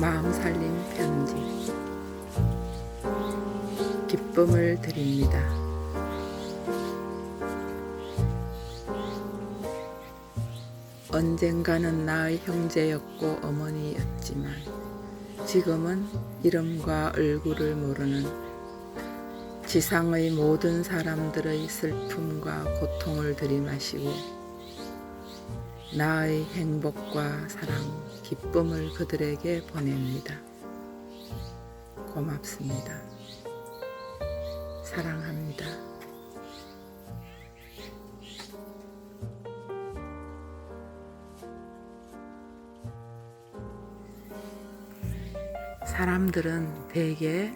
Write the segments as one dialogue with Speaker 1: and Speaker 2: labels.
Speaker 1: 마음 살림 편지 기쁨을 드립니다. 언젠가는 나의 형제였고 어머니였지만 지금은 이름과 얼굴을 모르는 지상의 모든 사람들의 슬픔과 고통을 들이마시고 나의 행복과 사랑, 기쁨을 그들에게 보냅니다. 고맙습니다. 사랑합니다. 사람들은 대개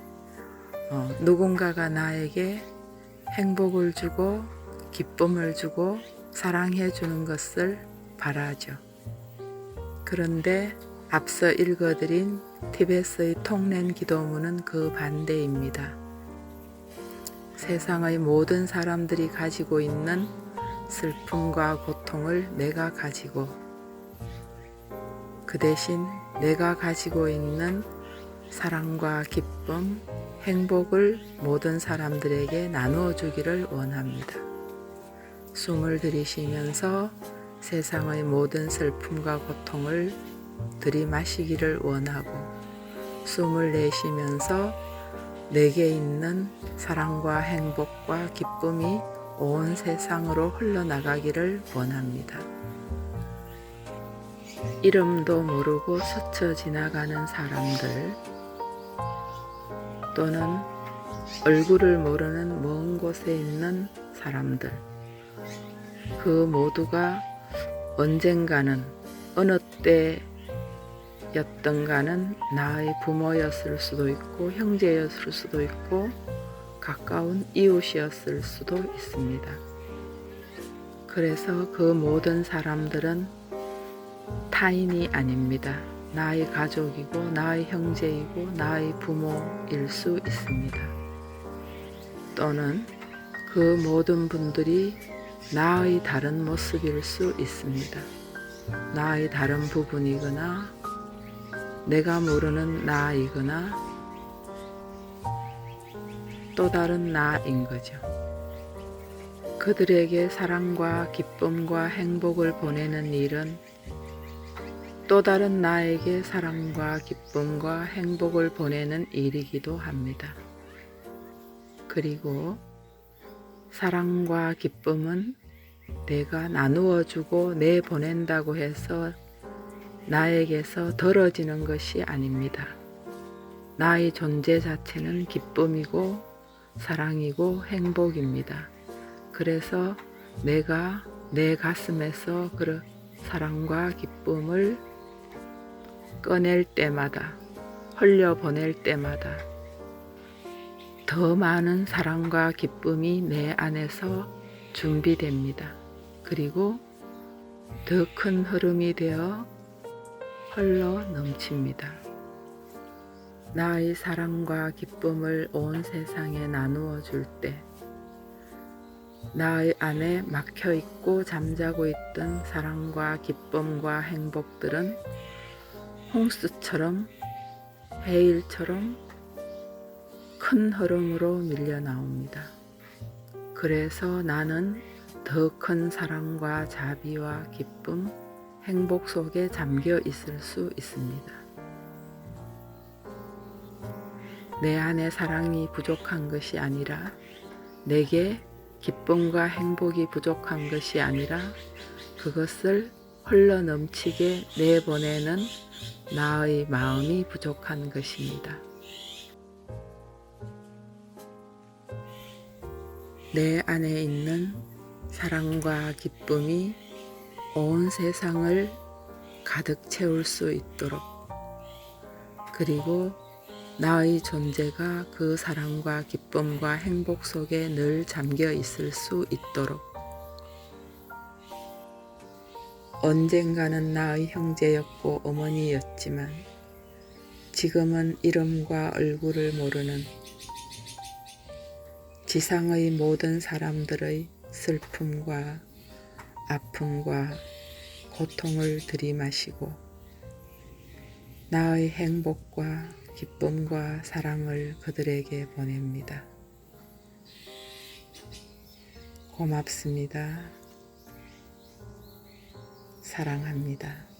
Speaker 1: 어, 누군가가 나에게 행복을 주고 기쁨을 주고 사랑해 주는 것을 바라죠. 그런데 앞서 읽어드린 티베스의 통낸 기도문은 그 반대입니다. 세상의 모든 사람들이 가지고 있는 슬픔과 고통을 내가 가지고 그 대신 내가 가지고 있는 사랑과 기쁨, 행복을 모든 사람들에게 나누어 주기를 원합니다. 숨을 들이쉬면서 세상의 모든 슬픔과 고통을 들이마시기를 원하고 숨을 내쉬면서 내게 있는 사랑과 행복과 기쁨이 온 세상으로 흘러나가기를 원합니다. 이름도 모르고 스쳐 지나가는 사람들 또는 얼굴을 모르는 먼 곳에 있는 사람들 그 모두가 언젠가는 어느 때였던가는 나의 부모였을 수도 있고 형제였을 수도 있고 가까운 이웃이었을 수도 있습니다. 그래서 그 모든 사람들은 타인이 아닙니다. 나의 가족이고 나의 형제이고 나의 부모일 수 있습니다. 또는 그 모든 분들이 나의 다른 모습일 수 있습니다. 나의 다른 부분이거나 내가 모르는 나이거나 또 다른 나인 거죠. 그들에게 사랑과 기쁨과 행복을 보내는 일은 또 다른 나에게 사랑과 기쁨과 행복을 보내는 일이기도 합니다. 그리고 사랑과 기쁨은 내가 나누어 주고 내 보낸다고 해서 나에게서 덜어지는 것이 아닙니다. 나의 존재 자체는 기쁨이고 사랑이고 행복입니다. 그래서 내가 내 가슴에서 그 사랑과 기쁨을 꺼낼 때마다 흘려보낼 때마다 더 많은 사랑과 기쁨이 내 안에서 준비됩니다. 그리고 더 큰 흐름이 되어 흘러 넘칩니다. 나의 사랑과 기쁨을 온 세상에 나누어 줄 때, 나의 안에 막혀 있고 잠자고 있던 사랑과 기쁨과 행복들은 홍수처럼 해일처럼 큰 흐름으로 밀려 나옵니다. 그래서 나는 더 큰 사랑과 자비와 기쁨, 행복 속에 잠겨 있을 수 있습니다. 내 안에 사랑이 부족한 것이 아니라 내게 기쁨과 행복이 부족한 것이 아니라 그것을 흘러 넘치게 내보내는 나의 마음이 부족한 것입니다. 내 안에 있는 사랑과 기쁨이 온 세상을 가득 채울 수 있도록. 그리고 나의 존재가 그 사랑과 기쁨과 행복 속에 늘 잠겨 있을 수 있도록. 언젠가는 나의 형제였고 어머니였지만 지금은 이름과 얼굴을 모르는 지상의 모든 사람들의 슬픔과 아픔과 고통을 들이마시고 나의 행복과 기쁨과 사랑을 그들에게 보냅니다. 고맙습니다. 사랑합니다.